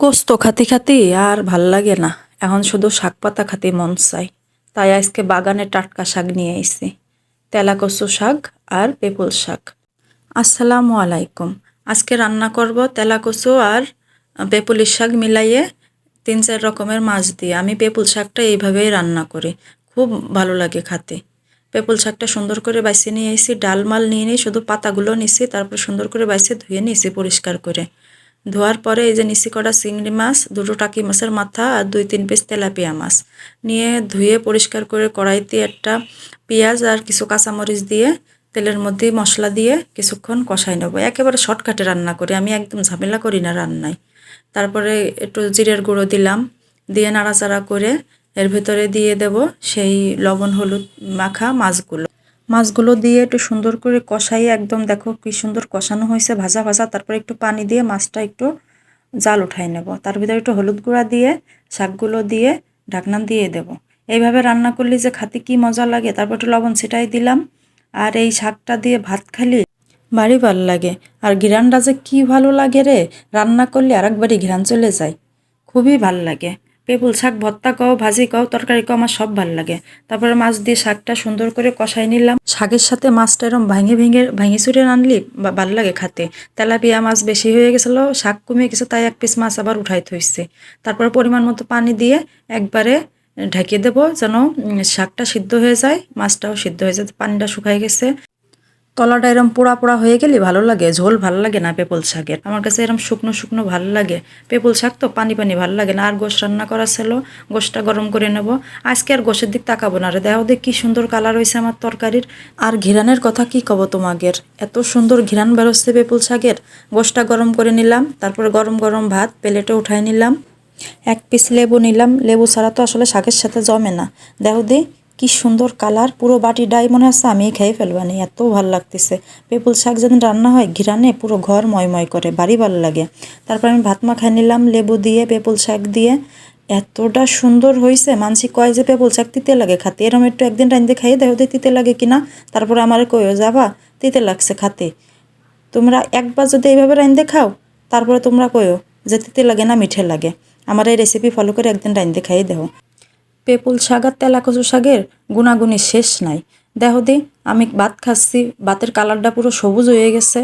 গোস্ত খাতি খাতি আর ভালো লাগে না। এখন শুধু শাক পাতা খাতে মন চাই তাই আজকে বাগানে টাটকা শাক নিয়ে এসেছি তেলা কচু শাক আর পেপুল শাক। আসসালামু আলাইকুম। আজকে রান্না করব তেলা কচু আর পেপুলির শাক মিলাইয়ে তিন চার রকমের মাছ দিয়ে। আমি পেপুল শাকটা এইভাবেই রান্না করি। খুব ভালো লাগে খাতে। পেপুল শাকটা সুন্দর করে বাইসে নিয়ে এসেছি ডাল মাল নিয়ে নিয়ে শুধু পাতাগুলো নিছি, তারপর সুন্দর করে বাইসে ধুয়ে নিয়েছি পরিষ্কার করে। ধোয়ার পরে এই যে নিচি করা চিংড়ি মাছ, দুটো টাকি মাছের মাথা আর দুই তিন পিস তেলাপিয়া মাছ। নিয়ে ধুয়ে পরিষ্কার করে কড়াইতে একটা পেঁয়াজ আর কিছু কাঁচামরিচ দিয়ে তেলের মধ্যে মশলা দিয়ে কিছুক্ষণ কষাই নেব। একেবারে শর্টকাটে রান্না করি, আমি একদম ঝামেলা করি না রান্নায়। তারপরে একটু জিরের গুঁড়ো দিলাম, দিয়ে নাড়াচাড়া করে এর ভেতরে দিয়ে দেব সেই লবণ হলুদ মাখা মাছগুলো। মাছগুলো দিয়ে একটু সুন্দর করে কষাই একদম দেখো কি সুন্দর কষানো হয়েছে, ভাজা ভাজা। তারপরে একটু পানি দিয়ে মাছটা একটু জাল উঠাই নেব। তার ভিতরে একটু হলুদ গুঁড়া দিয়ে, শাকগুলো দিয়ে ঢাকনা দিয়ে দেব। এইভাবে রান্না করলে যে খাতে কি মজা লাগে, তারপর একটু লবণ ছিটাই দিলাম। আর এই শাকটা দিয়ে ভাত খালি বাড়ি ভালো লাগে। আর ঘিরানটা যে কী ভালো লাগে রে, রান্না করলে আরেকবারই ঘিরান চলে যায়। খুবই ভালো লাগে। পেপুল শাক ভত্তা কও, ভাজি কও, তরকারি কও, আমার সব ভালো লাগে। তারপরে মাছ দিয়ে শাকটা সুন্দর করে কষাই নিলাম। শাকের সাথে মাছটা এরম ভাঙে ভেঙে, ভাঙে চুরে আনলি বা- ভালো লাগে খাতে। তেলাপিয়া মাছ বেশি হয়ে গেছিল, শাক কমে গেছে, তাই এক পিস মাছ আবার উঠাই থইছে। তারপরে পরিমাণ মতো পানি দিয়ে একবারে ঢেকে দেবো, যেন শাকটা সিদ্ধ হয়ে যায়, মাছটাও সিদ্ধ হয়ে যায়, পানিটা শুকাই গেছে। তলাটা এরম পোড়া পোড়া হয়ে গেলে ভালো লাগে, ঝোল ভালো লাগে না পেপল শাকের। আমার কাছে এরম শুকনো শুকনো ভালো লাগে। পেপল শাক তো পানি পানি ভালো লাগে না, আর গোশ রান্না করা ছিল, গোশটা গরম করে নেব। আজকে আর গোশের দিক তাকাবো না রে, দেখো দেখ কি সুন্দর কালার হয়েছে আমার তরকারির। আর ঘিরানের কথা কি কব তোমাদের? এত সুন্দর ঘিরান বেরোচ্ছে পেপুল শাকের। গোশটা গরম করে নিলাম, তারপরে গরম গরম ভাত, প্লেটে উঠাই নিলাম। এক পিস লেবু নিলাম, লেবু ছাড়া তো আসলে শাকের সাথে জমে না। দেখো দি কি সুন্দর কালার, পুরো বাটি ডাই মনে হচ্ছে আমি খেয়ে ফেলবানি, এত ভালো লাগতেছে। পেপুল শাক যেদিন রান্না হয়, ঘিরানে পুরো ঘর ময়ময় করে, বাড়ি ভালো লাগে। তারপর আমি ভাত মা মাখাই নিলাম, লেবু দিয়ে পেপুল শাক দিয়ে। এতটা সুন্দর হয়েছে মানসি কয় যে পেপুল শাক তিতে লাগে খাতে। এরম একটু একদিন রাইন্দে খাইয়ে দিয়ে তিতে লাগে কিনা। তারপরে আমার কইও, যাবা, তিতে লাগছে খাতে। তোমরা একবার যদি এইভাবে রাইন্দে খাও, তারপরে তোমরা কইও যে তিতে লাগে না, মিঠে লাগে। আমার এই রেসিপি ফলো করে একদিন রাইন্দে খাইয়ে দেও পেপুল শাক আর তেলা কচু শাকের গুণাগুণি শেষ নাই। দেখো দি, আমি ভাত খাচ্ছি, ভাতের কালারটা পুরো সবুজ হয়ে গেছে।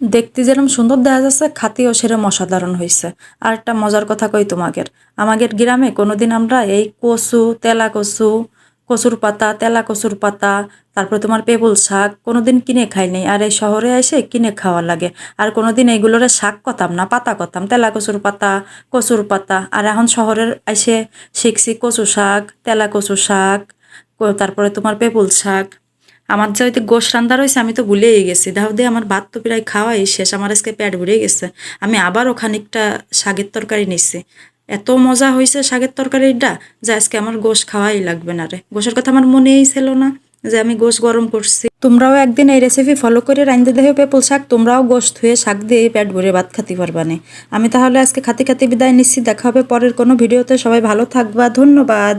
দেখতে যেরকম সুন্দর দেখা যাচ্ছে, খাতিও সেরম অসাধারণ হয়েছে আর একটা মজার কথা কই তোমাদের? আমাদের গ্রামে কোনোদিন আমরা এই কচু তেলা কচু কচুর পাতা, তেলা কচুর পাতা, তারপরে তোমার পেপুল শাক, কোনোদিন কিনে খাই নাই। আর এই শহরে এসে কিনে খাওয়া লাগে। আর কোনোদিন এইগুলোরে শাক কতাম না, পাতা কতাম। তেলা কচুর পাতা কচুর পাতা। আর এখন শহরের এসে শিখছি কচু শাক, তেলা কচু শাক তারপরে তোমার পেপুল শাক। আমার যে হয়তো গোশ রান্না রয়েছে, আমি তো ভুলেই গেছি। দাও দিয়ে আমার ভাত তো প্রায় খাওয়াই শেষ। আমার আজকে পেট ভরে গেছে। আমি আবারও খানিকটা শাকের তরকারি নিচ্ছি। এত মজা হয়েছে শাকের তরকারিটা যে আজকে আমার গোশ খাওয়াই লাগবে না রে। গোশের কথা আমার মনেই ছিল না যে আমি গোশ গরম করছি। তোমরাও একদিন এই রেসিপি ফলো করে রাইন্দে দেহে পেপুল শাক, তোমরাও গোশ ধুয়ে শাক দিয়ে পেট ভরে ভাত খাতে পারবানে। আমি তাহলে আজকে খাতে খাতে বিদায় নিচ্ছি, দেখা হবে পরের কোনো ভিডিওতে। সবাই ভালো থাকবা, ধন্যবাদ।